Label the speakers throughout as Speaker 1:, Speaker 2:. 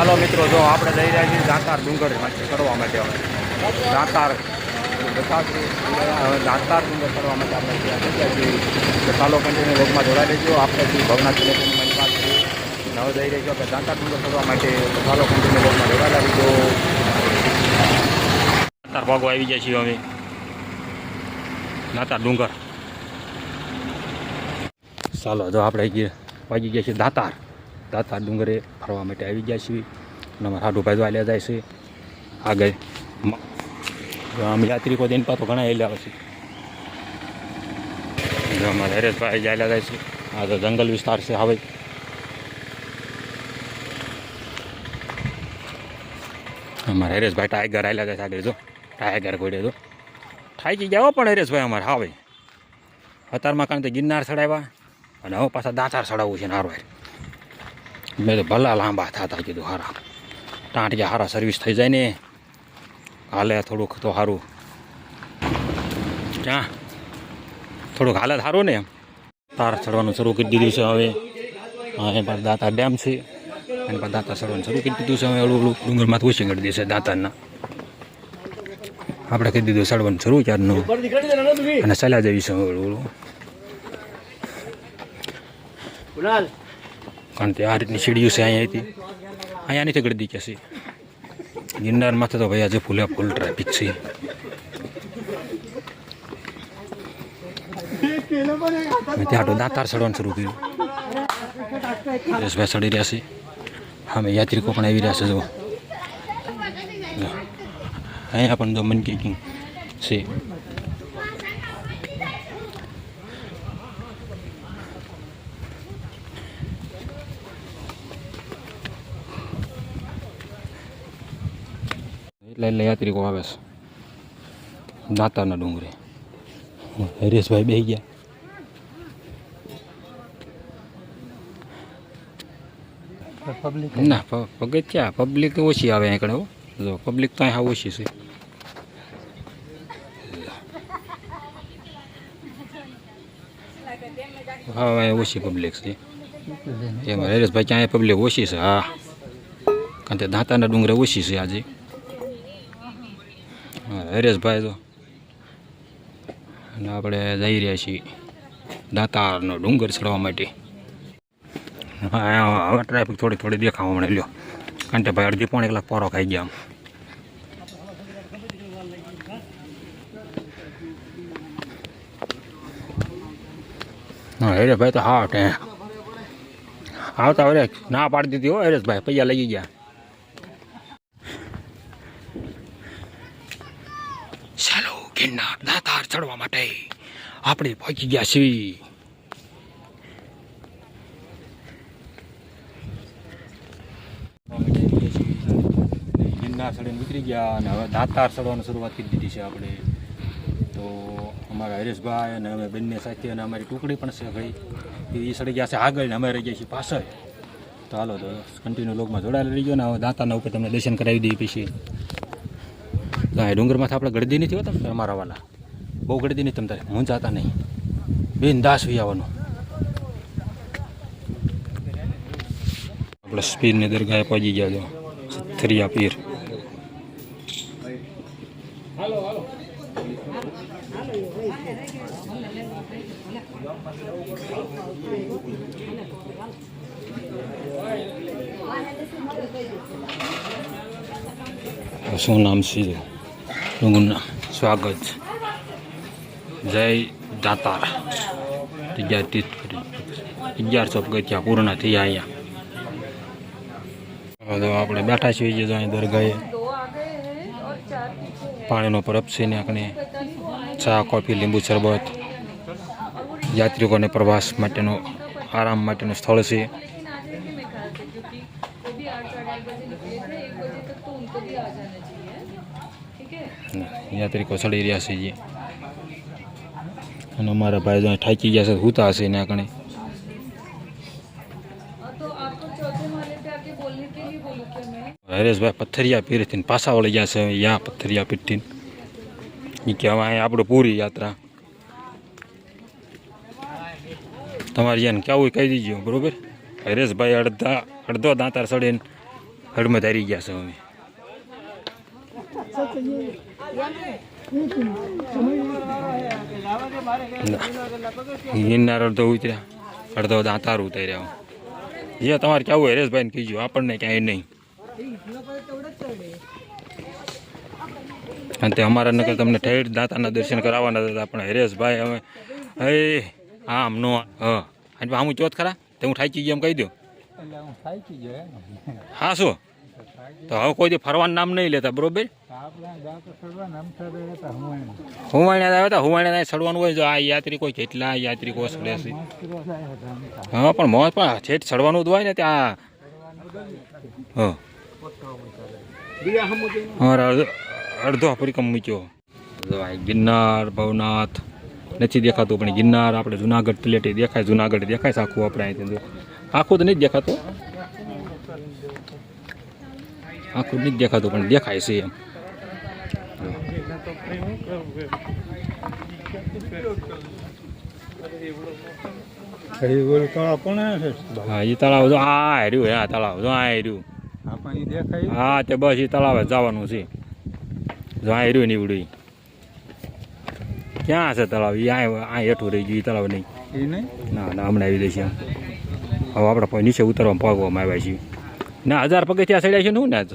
Speaker 1: ચાલો મિત્રો, જો આપણે જઈ રહ્યા છીએ દાંતાર ડુંગર કરવા માટે દાંતાર દાંતાર ડુંગર કરવા માટે આપણે ત્યાં જગ્યા છીએ. ચાલો કન્ટિન્યુ લોગમાં જોડાઈ લેજો. આપણે જે ભવનાથ મારી વાત છે હવે જઈ રહી છો કે દાંતાર ડુંગર કરવા માટે. તો ચાલો કન્ટિન્યુ લોગમાં જોડાયેલા રહીજો દાંતાર ભાગો આવી જાય છીએ અમે દાંતાર ડુંગર. ચાલો, જો આપણે વાગી ગયા છીએ દાંતાર. દાંતાર ડુંગરે ફરવા માટે આવી ગયા છીએ અને અમારા હાડુભાઈ જો આલ્યા જાય છે. આગળ આમ યાત્રિકો દઈને પાછો ઘણા આવે છે. અમારે હરેશભાઈ ચાલ્યા જાય છે. આ તો જંગલ વિસ્તાર છે હવે. અમારા હરેશભાઈ ટાઈગર આવેલા જાય છે આગળ, જો. ટાઈગર કોડે જો. થાકી જાઓ પણ હરેશભાઈ અમારે હવે અત્યારમાં કારણ કે ગિરનાર ચડાવ્યા અને હવે પાછા દાતાર ચડાવવું છે નારો મેં તો ભલા લાંબા થતા કીધું હારા ટાંટિયા હારા સર્વિસ થઈ જાય ને હાલે થોડુંક તો સારું ક્યાં થોડુંક હાલે સારું ને તાર ચડવાનું શરૂ કરી દીધું છે હવે એ પાસે દાતા ડેમ છે એની પાસે દાતા ચડવાનું શરૂ કરી દીધું છે હવે ઓલું ઓલું ડુંગરમાં ઓછી કરી દેશે દાંતાના આપણે કહી દીધું ચડવાનું શરૂ ક્યારનું અને ચાલ્યા જઈશું ઓલું ઓલું કારણ કે આ રીતની સીડીઓ છે અહીંયાથી અહીંયા નથી ગળદી કે છે ગિરનારમાં તો ભાઈ આજે ફૂલે ફૂલ ટ્રાફિક છે મેં ત્યાં તો દાંતાર ચડવાનું શરૂ કર્યું પરેશભાઈ ચડી રહ્યા છે અમે યાત્રિકો પણ આવી રહ્યા છે જો જો. અહીંયા પણ જો મન કિંગ છે એટલે એટલે યાત્રિકો આવે છે. દાતારના ડુંગરે. હરેશભાઈ બેસી ગયા.
Speaker 2: પબ્લિક
Speaker 1: ના પ- પગથિયા પબ્લિક ઓછી આવે અહીં કણે હો. જો પબ્લિક તો અહીંયા ઓછી છે. હા અહીંયા ઓછી પબ્લિક છે. એમાં હરેશભાઈ ક્યાંય પબ્લિક ઓછી છે? હા. કારણ કે દાંતાના ડુંગરે ઓછી છે આજે. હા, હરેશભાઈ તો. અને આપણે જઈ રહ્યા છીએ દાંતારનો ડુંગર ચડવા માટે. હવે ટ્રાફિક થોડી થોડી દેખાવા મળે, લ્યો. કારણ કે ભાઈ અડધી પોણે કલાક પોરો ખાઈ ગયા આમ. હરેશભાઈ તો હા આવતા હવે ના પાડી દીધી હો હરેશભાઈ પૈસા લઈ ગયા ચાલો ગિરનાર દાતાર ચડવા માટે આપણે પહોંચી ગયા છીએ. ગિરનાર ચડીને ઉતરી ગયા અને હવે દાતાર ચડવાની શરૂઆત કરી દીધી છે આપણે. તો અમારા હરેશભાઈ અને અમે બંને સાથે અને અમારી ટુકડી પણ છે ભાઈ. એ ચડી ગયા છે આગળ ને અમે રહી ગયા છીએ પાછળ. તો હાલો તો કન્ટિન્યુ લોકમાં જોડાયેલા રહી ગયો ને હવે દાતાના ઉપર તમને દર્શન કરાવી દઈએ પછી. આ ડુંગરમાંથી આપણે ગળદી નથી હોતા અમારા વાલા. બહુ ગળદી નહીં તમ તારે હું જાતા નહીં. બેન દાસ વી આવવાનું. આપણે સ્પીરની દરગાહે પહોંચી ગયા છો. થરિયા પીર. શું નામ છે? ડુંગરના સ્વાગત જય દાતાર અગિયાર તીર્થ અગિયારસો પગથિયા પૂર્ણ થયા અહીંયા આપણે બેઠા છીએ જો અહીં દરગાહે. પાણીનો પરબ છે ને આપણે ચા, કોફી, લીંબુ શરબત. યાત્રિકોને પ્રવાસ માટેનો, આરામ માટેનું સ્થળ છે.
Speaker 3: यात्री को सड़ी रहा है
Speaker 1: ये हमारा भाई जो ठाकी गया से हुता से ना
Speaker 3: कने तो आपको चौथे पत्थरिया पीर थिन
Speaker 1: पासा वाले जैसे या पत्थरिया पिटिन ये क्या वहाँ है आपड़ो पूरी यात्रा तुम्हारी यान क्या हुई कह दीजिए बरोबर अरे भाई अड़दा अड़दो दांत अरसड़े हड़ में धरी गया से हमें सच ગિરનાર અડધો ઉતર્યા. અડધો દાંતાર ઉતર્યા. જે તમારે કેવું હોય હરેશભાઈ ને કીજો આપણને ક્યાંય નહીં. અને તે અમારા નકર તમને ઠેઠ દાંતાના દર્શન કરાવવાના હતા પણ હરેશભાઈ અમે હે આમ નો હ. આમ ચોથ ખરા? તે હું ઠાકી ગયો એમ કહી દો
Speaker 2: એટલે હું થાકી ગયો હે ને
Speaker 1: હા શું? તો હવે કોઈ ફરવાનું નામ નહીં લેતા, બરોબર? હુવાણ્યા આવ્યા હતા હુવાણ્યા સડવાનું હોય, જો આ યાત્રિકો કેટલા યાત્રિકો સડે છે. હા, પણ મોજ પણ છેટ સડવાનું જ હોય ને ત્યાં. હા. અડધો- પરિક્રમ મૂક્યો. ગિરનાર, ભવનાથ, નથી દેખાતું, પણ ગિરનાર, આપણે જુનાગઢ પ્લેટે દેખાય, જુનાગઢ દેખાય આખું આપણે અહીંથી આખું તો નથી દેખાતું. આખું નથી દેખાતું પણ દેખાય છે એમ. હા એ તળાવ જો આ હાર્યું હા તળાવ જો આ હાર્યું. હા તે બસ એ તળાવે જવાનું છે. જો આ હાર્યું નીવડું ક્યાં છે તળાવ? એ આ હેઠું રહી ગયું તળાવ નહીં. ના ના હમણાં આવી દઈશું હવે આપણે નીચે ઉતરવા પગવામાં આવ્યા છીએ. ના હજાર પગથિયા ચડ્યા છે ને હું ને આજ?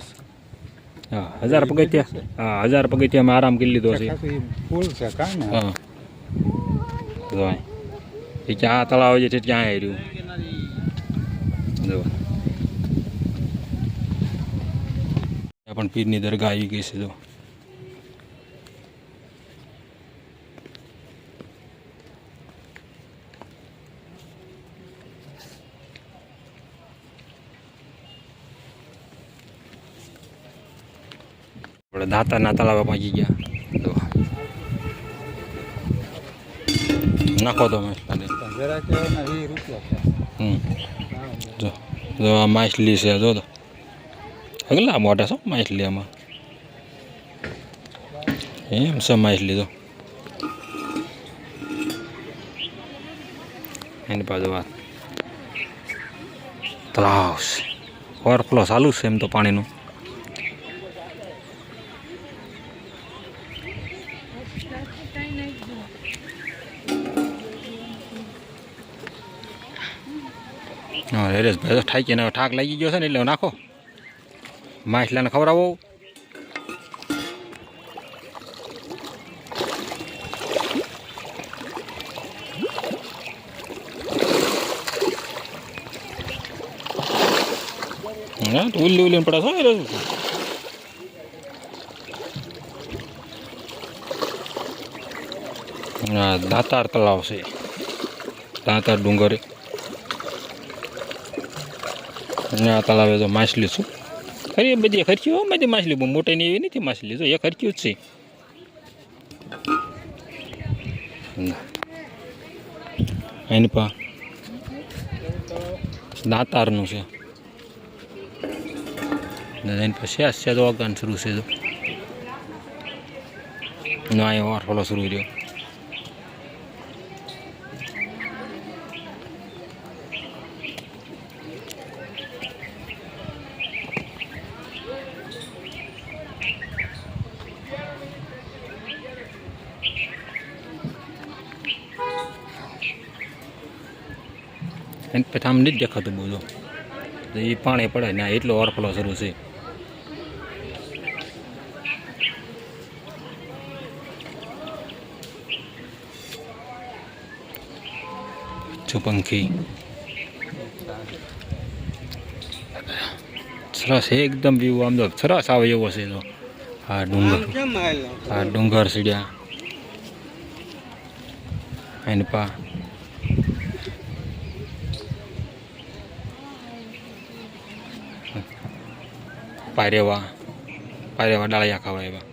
Speaker 1: હા હજાર પગથિયા હા હજાર પગથિયામાં આરામ કરી લીધો છે.
Speaker 2: છે
Speaker 1: હા. જો. એ ક્યાં તળાવ છે તે ક્યાં હાર્યું જો. પણ પીરની દરગાહ આવી ગઈ છે જો. આપણે દાતાના તળાવે પહોંચી ગયા જો નાખો તો જો જો આ માછલી છે જો તો અગલા મોટા છો માછલી આમાં એમ છે માછલી તો એની બાજુ વાત તળાવ ઓવરફ્લો ચાલુ છે એમ તો પાણીનું હા હરેશભાઈ તો હવે ઠાક લાગી ગયો છે ને, એટલે નાખો. માછલાને ખવડાવો. ઉલ્લી ઉલ્લીને પડે છો હરેશ? દાતાર તળાવ છે. દાતાર ડુંગર. આ તળાવે તો માછલી છું. ખરી બધી ખર્ચી બધી માછલી બહુ મોટી એવી નથી માછલી, જો એ ખર્ચ્યું જ છે. એની પા દાતારનું છે. એની પાસે છે છે તો અગાન શરૂ છે તો ના, એ વાર ફોલો શરૂ રહ્યો. એની પછી આમ નથી દેખાતું બધું તો. એ પાણી પડે ને એટલો ઓરફલો શરૂ છે. પંખી. સરસ એકદમ વ્યૂ આમ તો સરસ આવે એવો છે તો. આ ડુંગર. આ ડુંગર સીડ્યા. એની પા પારેવા પારેવા ડાળિયા ખાવા એવા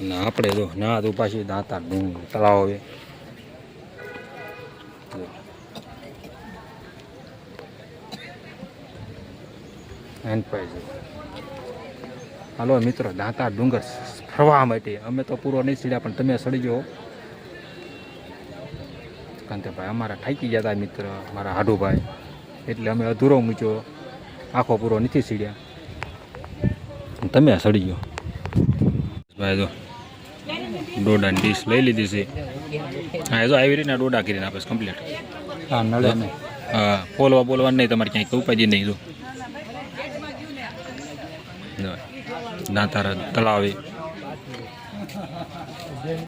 Speaker 1: ના આપણે તો ના તો પાછી દાંતા ડુંગ તળાવ આવે એન પાઈ હાલો મિત્રો દાંતા ડુંગર ફરવા માટે અમે તો પૂરો નહીં સીડ્યા પણ તમે સડી જાઓ કાંતિભાઈ અમારા થાકી ગયા હતા મિત્ર મારા હાડુભાઈ. એટલે અમે અધૂરો મૂક્યો. આખો પૂરો નથી સીડ્યા. તમે સડી ગયો. ભાઈ જો ડોડાની ડીશ લઈ લીધી છે. હા જો આવી રીતના ડોડા કરીને આપે કમ્પ્લીટ
Speaker 2: હા નડે નહીં.
Speaker 1: હા બોલવા બોલવા નહીં તમારે ક્યાંય ઉપાજી નહીં જો. જો, દાંતારા તળાવે.